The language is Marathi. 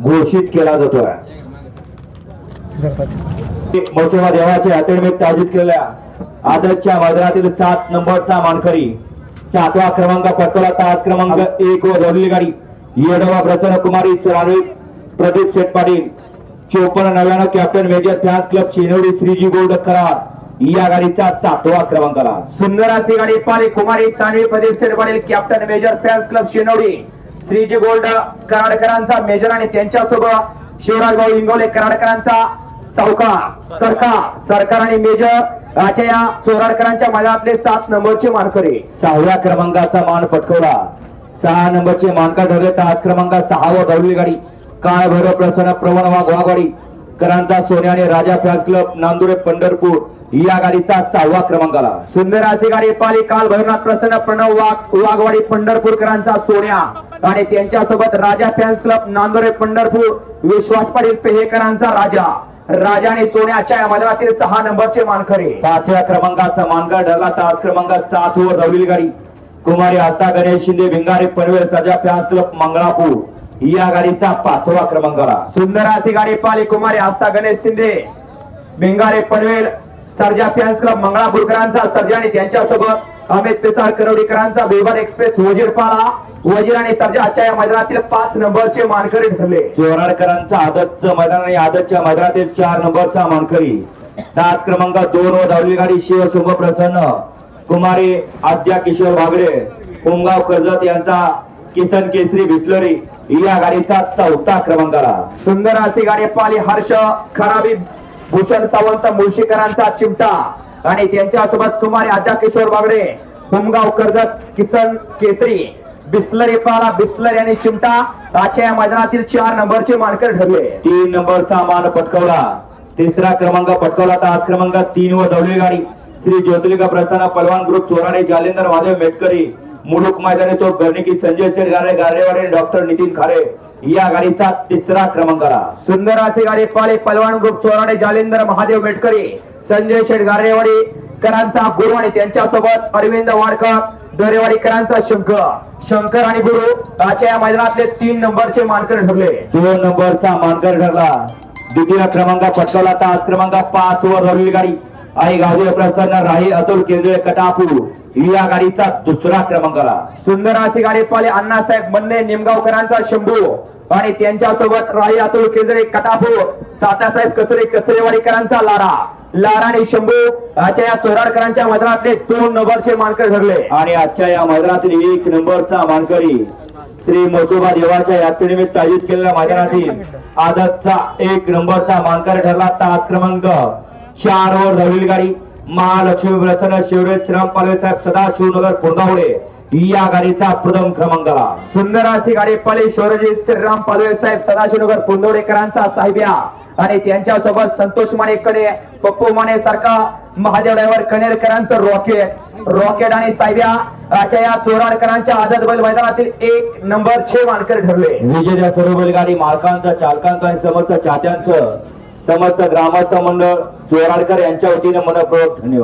घोषित केला जातोय. मसोबा देवाच्या यात्रेनिमित्त आयोजित केलेल्या आदरच्या मैदानातील सात नंबरचा मानकरी सातवा क्रमांक पटकवला तास क्रमांक एक व धरली गाडी. येडवा प्रसन्न कुमारी सरानवी प्रदीप शेठ पाटील चोपन्न नव्याण्णव captain major fans club Shenwadi Shriji gold करार या गाडीचा सातवा क्रमांकाला. सुंदर अशी गाडी पाली कुमारी Sanvi Pradeep Sheth Patil captain major fans club Shinwadi Shriji gold कराडकरांचा major आणि त्यांच्यासोबत शिवराज भाऊ इंगवले कराडकरांचा सावकार सरकार सरकार आणि मेजर आजच्या या चोराडकरांच्या मैदानातले सात नंबरचे मानकरी. सहाव्या क्रमांकाचा मान पटकवला. सहा नंबरचे मानका ठरले तास क्रमांक सहा व दौडली गाडी. काळ भैरव प्रसन्न प्रवण वाघ वाघवाडी करांचा सोन्या आणि राजा फॅन्स क्लब नांदुरे पंढरपूर या गाडीचा सहावा क्रमांकाला. सुंदर अशी गाडी पाली काल भैरवनाथ प्रसन्न प्रणव वाघ वाघवाडी पंढरपूरकरांचा सोन्या. आणि त्यांच्यासोबत राजा फॅन्स क्लब नांदोरे पंढरपूर विश्वास पाटील पेहेकरांचा राजा. राजा आणि सोन्याच्या या मैदानातील सहा नंबरचे मानकरी पाचव्या क्रमांकाचा मानका ठरला तास क्रमांक सात वर दौडली गाडी. कुमारी आस्था गणेश शिंदे भिंगारे पनवेल सजा फॅन्स क्लब मंगळापूर. या गाडीचा पाचवा क्रमांकाला सुंदर अशी गाडी पाली कुमारी आस्था गणेश शिंदे भिंगारे पनवेल सर्जा फॅन्स क्लब मंगळापूरकरांचा सर्जा आणि त्यांच्यासोबत अमित पिसाळ करवडीकरांचा बेबर एक्सप्रेस वजीरपाला वजीर आणि सर्जा आजच्या या मैदानातील पाच नंबरचे मानकरी ठरले चोराडकरांचा आदतचं मैदान आणि आदतच्या मैदानातील चार नंबरचा मानकरी. तास क्रमांक दोन व धावली गाडी शिव शुभ प्रसन्न. कुमारी आद्या किशोर भागडे कोमगाव कर्जत यांचा किसन केसरी बिस्लरी या गाडीचा चौथा क्रमांक आला सुंदर अशी गाडी पाली हर्ष खराबी भूषण सावंत मुळशीकरांचा चिमटा. आणि त्यांच्यासोबत कुमारी आद्या किशोर बागडे हुमगाव कर्जत किसन केसरी बिस्लरी पाला बिस्लर आणि चिमटा आजच्या या मैदानातील चार नंबरचे मानकर ठरले. तीन नंबरचा मान पटकवला. तिसरा क्रमांक पटकवला तर आज क्रमांक तीन वर धावली गाडी. श्री ज्योतिर्लिंग प्रसन्न पलवान ग्रुप चोराडे जालेंदर महादेव मेटकरी. मुलुक मैदानी तो गणिकी संजय शेडगारे गारे गारेवाडे डॉक्टर नितीन खारे या गाडीचा तिसरा क्रमांक आला. सुंदर असे गाडी पाले पलवान ग्रुप चोराडे जालिंदर महादेव मेटकरी संजय शेठ गारेवाडी करांचा गुरु आणि त्यांच्यासोबत अरविंद वाडकर दरेवाडीकरांचा शंकर. शंकर आणि गुरु आजच्या या मैदानातले तीन नंबरचे मानकर ठरले. दोन नंबरचा मानकर ठरला. द्वितीय क्रमांक पटकवला. तास क्रमांक पाच वर धावलेली गाडी. आणि गावदेव प्रसन्न राही अतुल केंद्रीय कटापूर. या गाडीचा दुसरा क्रमांकाला सुंदर अशी गाडी पाले अण्णासाहेब मन्ने निमगावकरांचा शंभू आणि त्यांच्यासोबत राही अतुल केंद्रे कटापूर तात्यासाहेब कचरे कचरेवाडीकरांचा लारा. लारा आणि शंभू आजच्या या चोराडकरांच्या मैदानातले दोन नंबरचे मानकर ठरले. आणि आजच्या या मैदानातील एक नंबरचा मानकरी श्री मसोबा देवाच्या यात्रेनिमित्त आयोजित केलेल्या मैदानातील आदतचा एक नंबरचा मानकर ठरला. तास क्रमांक चार वर धावलेली गाडी. महालक्ष्मी प्रसन्न शिवरे श्रीराम पालवे साहेब सदाशिवनगर पुरगावडे या गाडीचा प्रथम क्रमांकाला सुंदर अशी गाडी पाले शौर्यजी श्रीराम पालवे साहेब सदाशिवनगर पुंदोडेकरांचा साहेब्या आणि त्यांच्यासोबत संतोष माने कडे पप्पू माने सारखा महादेव ड्रायव्हर कनेरकरांचं रॉकेट. रॉकेट आणि साहेब्या या चोराडकरांच्या आदत बैल मैदानातील एक नंबर छे मानकर ठरले. विजेत्या सर्व बैलगाडी मालकांचा चालकांचा आणि समस्त चाहत्यांचं समस्त ग्रामस्थ मंडळ चोराडकर यांच्या वतीने मनपूर्वक धन्यवाद.